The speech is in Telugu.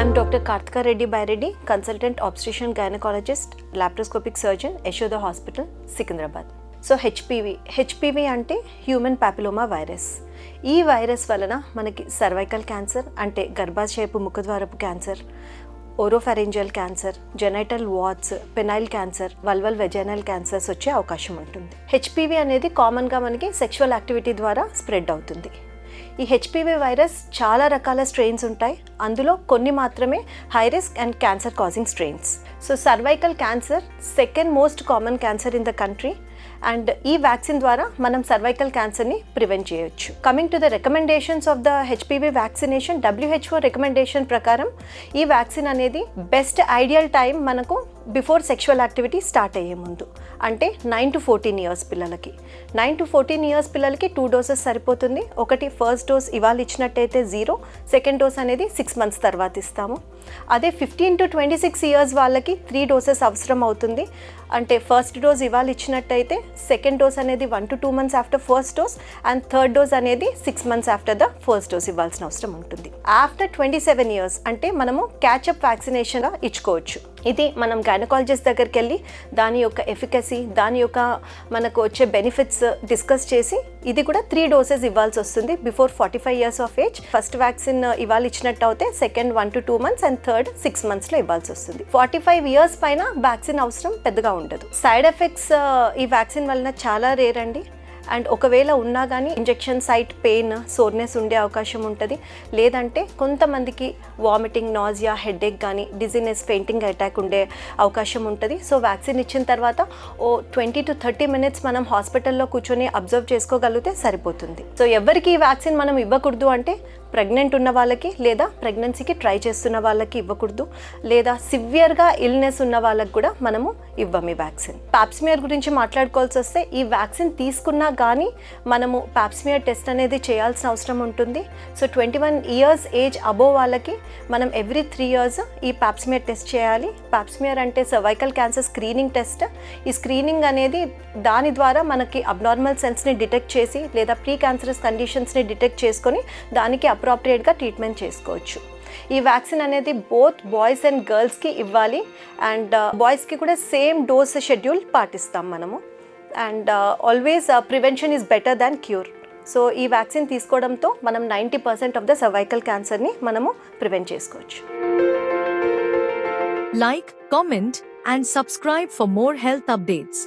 I'm doctor Karthika Reddy Byreddy consultant obstetrician gynaecologist laparoscopic surgeon Yashoda hospital Secunderabad so HPV HPV అంటే హ్యూమన్ పాపిలోమా వైరస్ ఈ వైరస్ వలన మనకి సర్వైకల్ క్యాన్సర్ అంటే గర్భాశయపు ముఖద్వారపు cancer oropharyngeal cancer genital warts penile cancer vulval vaginal cancers వచ్చే అవకాశం ఉంటుంది. హెచ్పివి అనేది కామన్గా మనకి సెక్షువల్ యాక్టివిటీ ద్వారా స్ప్రెడ్ అవుతుంది. ఈ హెచ్పివి వైరస్ చాలా రకాల స్ట్రెయిన్స్ ఉంటాయి. అందులో కొన్ని మాత్రమే high risk and cancer causing strains so cervical cancer second most common cancer in the country and ఈ వ్యాక్సిన్ ద్వారా మనం సర్వైకల్ క్యాన్సర్ని ప్రివెంట్ చేయొచ్చు. Coming to the recommendations of the HPV vaccination WHO recommendation ప్రకారం ఈ వ్యాక్సిన్ అనేది బెస్ట్ ఐడియల్ టైం మనకు బిఫోర్ సెక్షువల్ యాక్టివిటీ స్టార్ట్ అయ్యే ముందు. అంటే నైన్ టు ఫోర్టీన్ ఇయర్స్ పిల్లలకి. నైన్ టు ఫోర్టీన్ ఇయర్స్ పిల్లలకి టూ డోసెస్ సరిపోతుంది. ఒకటి ఫస్ట్ డోస్ ఇవాళ ఇచ్చినట్టయితే జీరో. సెకండ్ డోస్ అనేది సిక్స్ మంత్స్ తర్వాత ఇస్తాము. అదే fifteen to twenty six years వాళ్ళకి త్రీ డోసెస్ అవసరం అవుతుంది. అంటే ఫస్ట్ డోస్ ఇవాళ ఇచ్చినట్టయితే సెకండ్ డోస్ అనేది one to two months after first dose and third dose అనేది six months after the first dose ఇవ్వాల్సిన అవసరం ఉంటుంది. ఆఫ్టర్ ట్వంటీ సెవెన్ ఇయర్స్ అంటే మనము క్యాచప్ వ్యాక్సినేషన్గా ఇచ్చుకోవచ్చు. ఇది మనం గైనకాలజిస్ట్ దగ్గరికి వెళ్ళి దాని యొక్క ఎఫికసీ దాని యొక్క మనకు వచ్చే బెనిఫిట్స్ డిస్కస్ చేసి ఇది కూడా త్రీ డోసెస్ ఇవ్వాల్సి వస్తుంది before forty five years of age first vaccine ఇవాళ ఇచ్చినట్టు అయితే second one to two months and third six మంత్స్లో ఇవ్వాల్సి వస్తుంది. ఫార్టీ ఫైవ్ ఇయర్స్ పైన వ్యాక్సిన్ అవసరం పెద్దగా ఉండదు. సైడ్ ఎఫెక్ట్స్ ఈ వ్యాక్సిన్ వలన చాలా రేర్ అండి. అండ్ ఒకవేళ ఉన్నా కానీ ఇంజెక్షన్ సైట్ పెయిన్ సోర్నెస్ ఉండే అవకాశం ఉంటుంది. లేదంటే కొంతమందికి వామిటింగ్ నాజియా హెడేక్ కానీ డిజినెస్ ఫెయింటింగ్ అటాక్ ఉండే అవకాశం ఉంటుంది. సో వ్యాక్సిన్ ఇచ్చిన తర్వాత ఓ ట్వంటీ టు థర్టీ మినిట్స్ మనం హాస్పిటల్లో కూర్చొని అబ్జర్వ్ చేసుకోగలిగితే సరిపోతుంది. సో ఎవరికి ఈ వ్యాక్సిన్ మనం ఇవ్వకూడదు అంటే ప్రెగ్నెంట్ ఉన్న వాళ్ళకి లేదా ప్రెగ్నెన్సీకి ట్రై చేస్తున్న వాళ్ళకి ఇవ్వకూడదు. లేదా సివియర్గా ఇల్నెస్ ఉన్న వాళ్ళకి కూడా మనము ఇవ్వం ఈ వ్యాక్సిన్ పాప్స్మియర్ గురించి మాట్లాడుకోవాల్సి వస్తే ఈ వ్యాక్సిన్ తీసుకున్నా కానీ మనము పాప్స్మియర్ టెస్ట్ అనేది చేయాల్సిన అవసరం ఉంటుంది. So twenty one years age above వాళ్ళకి మనం ఎవ్రీ త్రీ ఇయర్స్ ఈ పాప్స్మియర్ టెస్ట్ చేయాలి. పాప్స్మియర్ అంటే సర్వైకల్ క్యాన్సర్ స్క్రీనింగ్ టెస్ట్ ఈ స్క్రీనింగ్ అనేది దాని ద్వారా మనకి అబ్నార్మల్ సెల్స్ని డిటెక్ట్ చేసి లేదా ప్రీ క్యాన్సరస్ కండిషన్స్ని డిటెక్ట్ చేసుకొని దానికి అప్రాప్రియేట్గా ట్రీట్మెంట్ చేసుకోవచ్చు. ఈ వ్యాక్సిన్ అనేది బోత్ బాయ్స్ అండ్ గర్ల్స్కి ఇవ్వాలి. అండ్ బాయ్స్కి uh, కూడా సేమ్ డోస్ షెడ్యూల్ పాటిస్తాం మనము. And always prevention is better than cure so ఈ వ్యాక్సిన్ తీసుకోవడంతో మనం ninety percent of the cervical క్యాన్సర్ని మనము ప్రివెంట్ చేసుకోవచ్చు. Like comment and subscribe for more health updates